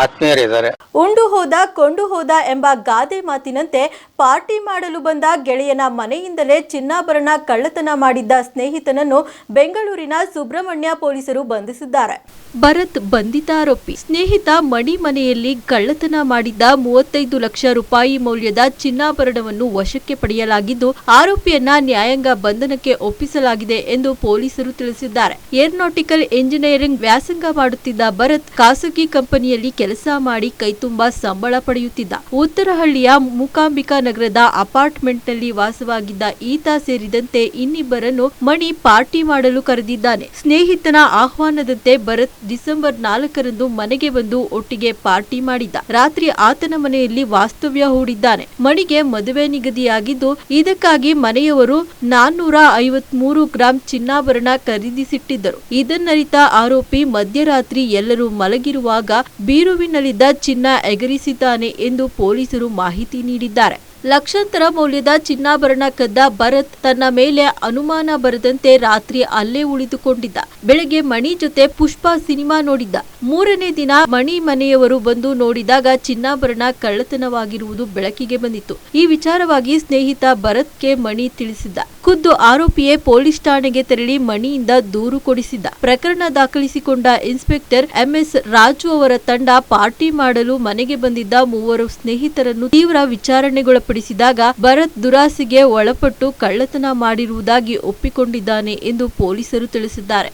E: ಆತ್ಮೀಯರಿದ್ದಾರೆ
A: ಉಂಡು ಹೋದ ಕೊಂಡು ಹೋದ ಎಂಬ ಗಾದೆ ಮಾತಿನಂತೆ ಪಾರ್ಟಿ ಮಾಡಲು ಬಂದ ಗೆಳೆಯನ ಮನೆಯಿಂದಲೇ ಚಿನ್ನಾಭರಣ ಕಳ್ಳತನ ಮಾಡಿದ್ದ ಸ್ನೇಹಿತನನ್ನು ಬೆಂಗಳೂರಿನ ಸುಬ್ರಹ್ಮಣ್ಯ ಪೊಲೀಸರು ಬಂಧಿಸಿದ್ದಾರೆ ಭರತ್ ಬಂಧಿತ ಆರೋಪಿ ಸ್ನೇಹಿತ ಮಣಿ ಮನೆಯಲ್ಲಿ ಕಳ್ಳತನ ಮಾಡಿದ್ದ ಮೂವತ್ತೈದು ಲಕ್ಷ ರೂಪಾಯಿ ಮೌಲ್ಯದ ಚಿನ್ನಾಭರಣವನ್ನು ವಶಕ್ಕೆ ಪಡೆಯಲಾಗಿದ್ದು ಆರೋಪಿಯನ್ನ ನ್ಯಾಯಾಂಗ ಬಂಧನಕ್ಕೆ ಒಪ್ಪಿಸಲಾಗಿದೆ ಎಂದು ಪೊಲೀಸರು ತಿಳಿಸಿದ್ದಾರೆ ಏರೋನಾಟಿಕಲ್ ಎಂಜಿನಿಯರಿಂಗ್ ವ್ಯಾಸಂಗ ಮಾಡುತ್ತಿದ್ದ ಭರತ್ ಖಾಸಗಿ ಕಂಪನಿಯಲ್ಲಿ ಕೆಲಸ ಮಾಡಿ ಕೈತುಂಬಾ ಸಂಬಳ ಪಡೆಯುತ್ತಿದ್ದ ಉತ್ತರಹಳ್ಳಿಯ ಮೂಕಾಂಬಿಕಾ ನಗರದ ಅಪಾರ್ಟ್ಮೆಂಟ್ನಲ್ಲಿ ವಾಸವಾಗಿದ್ದ ಈತ ಸೇರಿದಂತೆ ಇನ್ನಿಬ್ಬರನ್ನು ಮಣಿ ಪಾರ್ಟಿ ಮಾಡಲು ಕರೆದಿದ್ದಾನೆ ಸ್ನೇಹಿತನ ಆಹ್ವಾನದಂತೆ ಭರತ್ ಡಿಸೆಂಬರ್ ನಾಲ್ಕರಂದು ಮನೆಗೆ ಬಂದು ಒಟ್ಟಿಗೆ ಪಾರ್ಟಿ ಮಾಡಿದ್ದ ರಾತ್ರಿ ಆತನ ಮನೆಯಲ್ಲಿ ವಾಸ್ತವ್ಯ ಹೂಡಿದ್ದಾನೆ ಮಣಿಗೆ ಮದುವೆ ನಿಗದಿಯಾಗಿದ್ದು ಇದಕ್ಕಾಗಿ ಮನೆಯವರು ನಾನ್ನೂರ ಐವತ್ ಮೂರು ಗ್ರಾಂ ಚಿನ್ನಾಭರಣ ಖರೀದಿಸಿಟ್ಟಿದ್ದರು ಇದನ್ನರಿತ ಆರೋಪಿ ಮಧ್ಯರಾತ್ರಿ ಎಲ್ಲರೂ ಮಲಗಿರುವಾಗ ಬೀರುವಿನಲ್ಲಿದ್ದ ಚಿನ್ನ ಎಗರಿಸಿದ್ದಾನೆ ಎಂದು ಪೊಲೀಸರು ಮಾಹಿತಿ ನೀಡಿದ್ದಾರೆ ಲಕ್ಷಾಂತರ ಮೌಲ್ಯದ ಚಿನ್ನಾಭರಣ ಕದ್ದ ಭರತ್ ತನ್ನ ಮೇಲೆ ಅನುಮಾನ ಬರದಂತೆ ರಾತ್ರಿ ಅಲ್ಲೇ ಉಳಿದುಕೊಂಡಿದ್ದ ಬೆಳಗ್ಗೆ ಮಣಿ ಜೊತೆ ಪುಷ್ಪ ಸಿನಿಮಾ ನೋಡಿದ್ದ ಮೂರನೇ ದಿನ ಮಣಿ ಮನೆಯವರು ಬಂದು ನೋಡಿದಾಗ ಚಿನ್ನಾಭರಣ ಕಳ್ಳತನವಾಗಿರುವುದು ಬೆಳಕಿಗೆ ಬಂದಿತ್ತು ಈ ವಿಚಾರವಾಗಿ ಸ್ನೇಹಿತ ಭರತ್ಗೆ ಮಣಿ ತಿಳಿಸಿದ್ದ ಖುದ್ದು ಆರೋಪಿಯೇ ಪೊಲೀಸ್ ಠಾಣೆಗೆ ತೆರಳಿ ಮಣಿಯಿಂದ ದೂರು ಕೊಡಿಸಿದ್ದ ಪ್ರಕರಣ ದಾಖಲಿಸಿಕೊಂಡ ಇನ್ಸ್ಪೆಕ್ಟರ್ ಎಂಎಸ್ ರಾಜು ಅವರ ತಂಡ ಪಾರ್ಟಿ ಮಾಡಲು ಮನೆಗೆ ಬಂದಿದ್ದ ಮೂವರು ಸ್ನೇಹಿತರನ್ನು ತೀವ್ರ ವಿಚಾರಣೆಗೊಳಪಡಿಸಿದಾಗ ಭರತ್ ದುರಾಸೆಗೆ ಒಳಪಟ್ಟು ಕಳ್ಳತನ ಮಾಡಿರುವುದಾಗಿ ಒಪ್ಪಿಕೊಂಡಿದ್ದಾನೆ ಎಂದು ಪೊಲೀಸರು ತಿಳಿಸಿದ್ದಾರೆ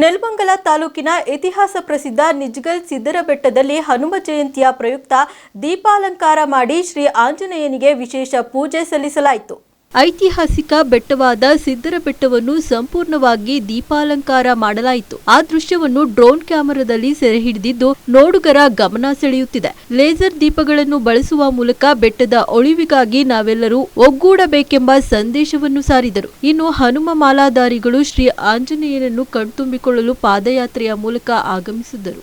A: ನೆಲಮಂಗಲ ತಾಲೂಕಿನ ಇತಿಹಾಸ ಪ್ರಸಿದ್ಧ ನಿಜ್ಗಲ್ ಸಿದ್ದರಬೆಟ್ಟದಲ್ಲಿ ಹನುಮ ಜಯಂತಿಯ ಪ್ರಯುಕ್ತ ದೀಪಾಲಂಕಾರ ಮಾಡಿ ಶ್ರೀ ಆಂಜನೇಯನಿಗೆ ವಿಶೇಷ ಪೂಜೆ ಸಲ್ಲಿಸಲಾಯಿತು ಐತಿಹಾಸಿಕ ಬೆಟ್ಟವಾದ ಸಿದ್ದರ ಬೆಟ್ಟವನ್ನು ಸಂಪೂರ್ಣವಾಗಿ ದೀಪಾಲಂಕಾರ ಮಾಡಲಾಯಿತು ಆ ದೃಶ್ಯವನ್ನು ಡ್ರೋನ್ ಕ್ಯಾಮೆರಾದಲ್ಲಿ ಸೆರೆ ಹಿಡಿದಿದ್ದು ನೋಡುಗರ ಗಮನ ಸೆಳೆಯುತ್ತಿದೆ ಲೇಸರ್ ದೀಪಗಳನ್ನು ಬಳಸುವ ಮೂಲಕ ಬೆಟ್ಟದ ಒಳಿವಿಗಾಗಿ ನಾವೆಲ್ಲರೂ ಒಗ್ಗೂಡಬೇಕೆಂಬ ಸಂದೇಶವನ್ನು ಸಾರಿದರು ಇನ್ನು ಹನುಮ ಮಾಲಾಧಾರಿಗಳು ಶ್ರೀ ಆಂಜನೇಯನನ್ನು ಕಣ್ತುಂಬಿಕೊಳ್ಳಲು ಪಾದಯಾತ್ರೆಯ ಮೂಲಕ ಆಗಮಿಸಿದ್ದರು